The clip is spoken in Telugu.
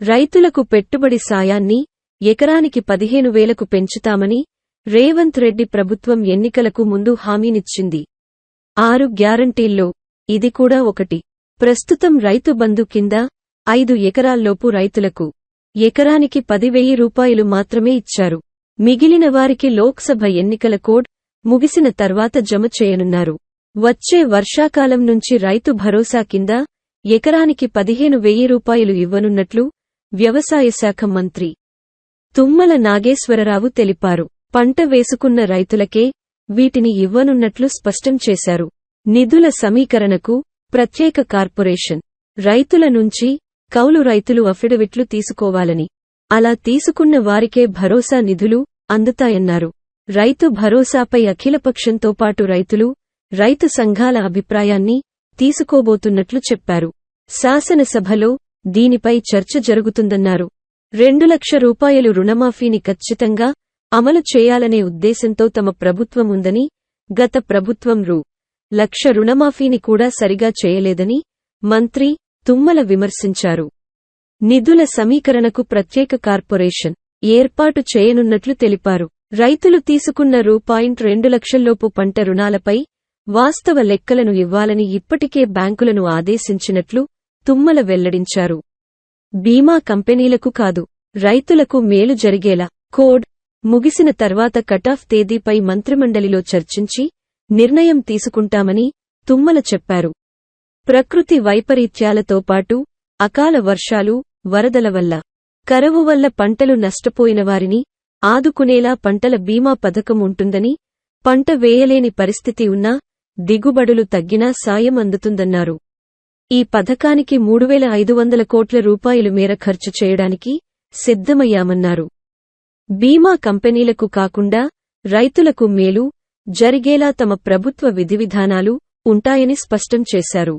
రైతులకు పెట్టుబడి సాయాన్ని ఎకరానికి పదిహేను వేలకు పెంచుతామని రేవంత్ రెడ్డి ప్రభుత్వం ఎన్నికలకు ముందు హామీనిచ్చింది. ఆరు గ్యారంటీల్లో ఇది కూడా ఒకటి. ప్రస్తుతం రైతు బంధు కింద ఐదు ఎకరాల్లోపు రైతులకు ఎకరానికి పదివెయ్యి రూపాయలు మాత్రమే ఇచ్చారు. మిగిలిన వారికి లోక్సభ ఎన్నికల కోడ్ ముగిసిన తర్వాత జమ చేయనున్నారు. వచ్చే వర్షాకాలం నుంచి రైతు భరోసా కింద ఎకరానికి పదిహేను వెయ్యి రూపాయలు ఇవ్వనున్నట్లు వ్యవసాయ శాఖ మంత్రి. తుమ్మల నాగేశ్వరరావు తెలిపారు. పంట వేసుకున్న రైతులకే వీటిని ఇవ్వనున్నట్లు స్పష్టం చేశారు. నిధుల సమీకరణకు ప్రత్యేక కార్పొరేషన్. రైతుల నుంచి కౌలు రైతులు అఫిడవిట్లు తీసుకోవాలని. అలా తీసుకున్న వారికే భరోసా నిధులు అందుతాయన్నారు. రైతు భరోసాపై అఖిలపక్షంతో పాటు రైతులు రైతు సంఘాల అభిప్రాయాన్ని తీసుకోబోతున్నట్లు చెప్పారు. శాసనసభలో దీనిపై చర్చ జరుగుతుందన్నారు. రెండు లక్ష రూపాయలు రుణమాఫీని ఖచ్చితంగా అమలు చేయాలనే ఉద్దేశంతో తమ ప్రభుత్వం ఉందని గత ప్రభుత్వం రూ. లక్ష రుణమాఫీని కూడా సరిగా చేయలేదని మంత్రి తుమ్మల విమర్శించారు. నిధుల సమీకరణకు ప్రత్యేక కార్పొరేషన్ ఏర్పాటు చేయనున్నట్లు తెలిపారు. రైతులు తీసుకున్న రూ. పాయింట్ రెండు లక్షల్లోపు పంట రుణాలపై వాస్తవ లెక్కలను ఇవ్వాలని ఇప్పటికే బ్యాంకులను ఆదేశించినట్లు తుమ్మల వెల్లడించారు. బీమా కంపెనీలకు కాదు రైతులకు మేలు జరిగేలా కోడ్ ముగిసిన తర్వాత కటాఫ్ తేదీపై మంత్రిమండలిలో చర్చించి నిర్ణయం తీసుకుంటామని తుమ్మల చెప్పారు. ప్రకృతి వైపరీత్యాలతో పాటు అకాల వర్షాలు వరదల వల్ల కరవు వల్ల పంటలు నష్టపోయిన వారిని ఆదుకునేలా పంటల బీమా పథకం ఉంటుందని పంట వేయలేని పరిస్థితి ఉన్నా దిగుబడులు తగ్గినా సాయం అందుతుందన్నారు. ఈ పథకానికి మూడువేల ఐదు వందల కోట్ల రూపాయలు మేర ఖర్చు చేయడానికి సిద్ధమయ్యామన్నారు. బీమా కంపెనీలకు కాకుండా రైతులకు మేలు జరిగేలా తమ ప్రభుత్వ విధివిధానాలు ఉంటాయని స్పష్టం చేశారు.